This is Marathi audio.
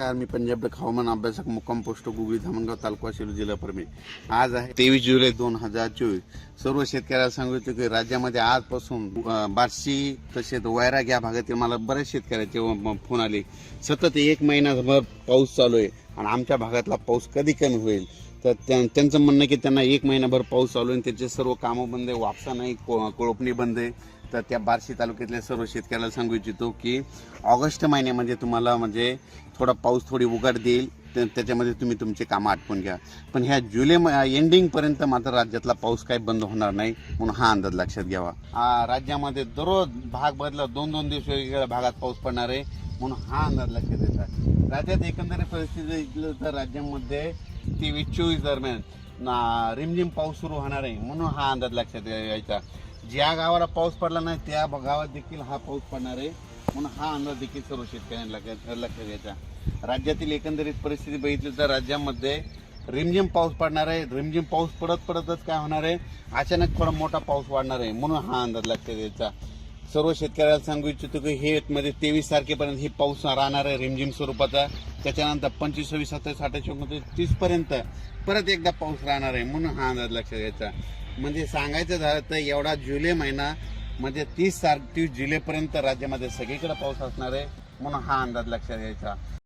नमस्कार मी पंजाब हवामान अभ्यासक मुक्काम पोस्ट गुगळी धामणगाव तालुका शिरू जिल्हा परमे आज आहे तेवीस जुलै दोन हजार चोवीस. सर्व शेतकऱ्याला सांगितलं की राज्यामध्ये आजपासून बार्शी तसेच वैराग या भागातील मला बऱ्याच शेतकऱ्याचे फोन आले. सतत एक महिनाभर पाऊस चालू आहे आणि आमच्या भागातला पाऊस कधी कमी होईल? तर त्या- त्यांचं म्हणणं की त्यांना एक महिनाभर पाऊस चालू आणि त्याचे सर्व कामं बंद आहे वापसा नाही को- कोळपणी बंद आहे. तर त्या बार्शी तालुक्यातल्या सर्व शेतकऱ्याला सांगू इच्छितो की ऑगस्ट महिन्यामध्ये तुम्हाला म्हणजे थोडा पाऊस थोडी उघड देईल तर त्याच्यामध्ये तुम्ही तुमचे कामं आटपून घ्या. पण ह्या जुलै एंडिंगपर्यंत मात्र राज्यातला पाऊस काही बंद होणार नाही म्हणून हा अंदाज लक्षात घ्यावा. राज्यामध्ये दररोज भाग बदला दोन दोन दिवस वेगवेगळ्या भागात पाऊस पडणार आहे म्हणून हा अंदाज लक्षात येतात राज्यात एकंदरीत परिस्थिती तर राज्यामध्ये तेवीस चोवीस दरम्यान. ना रिमझिम पाऊस सुरू होणार आहे म्हणून हा अंदाज लक्षात यायचा. ज्या गावाला पाऊस पडला नाही त्या गावात देखील हा पाऊस पडणार आहे म्हणून हा अंदाज देखील सर्व शेतकऱ्यांना लक्षात लक्षात घ्यायचा. राज्यातील एकंदरीत परिस्थिती बघितली तर राज्यामध्ये रिमझिम पाऊस पडणार आहे. रिमझिम पाऊस पडत पडतच काय होणार आहे? अचानक थोडा मोठा पाऊस वाढणार आहे म्हणून हा अंदाज लक्षात द्यायचा सर्व शेतकऱ्याला सांगू इच्छितो की हे मध्ये तेवीस तारखेपर्यंत ही पाऊस राहणार आहे रिमझिम स्वरूपाचा. त्याच्यानंतर पंचवीस सव्वीस सत्तावीस अठ्ठावीस तीसपर्यंत परत एकदा पाऊस राहणार आहे म्हणून हा अंदाज लक्षात घ्यायचा. म्हणजे सांगायचं झालं तर एवढा जुलै महिना म्हणजे तीस तारखे तीस जुलैपर्यंत राज्यामध्ये सगळीकडे पाऊस असणार आहे म्हणून हा अंदाज लक्षात घ्यायचा.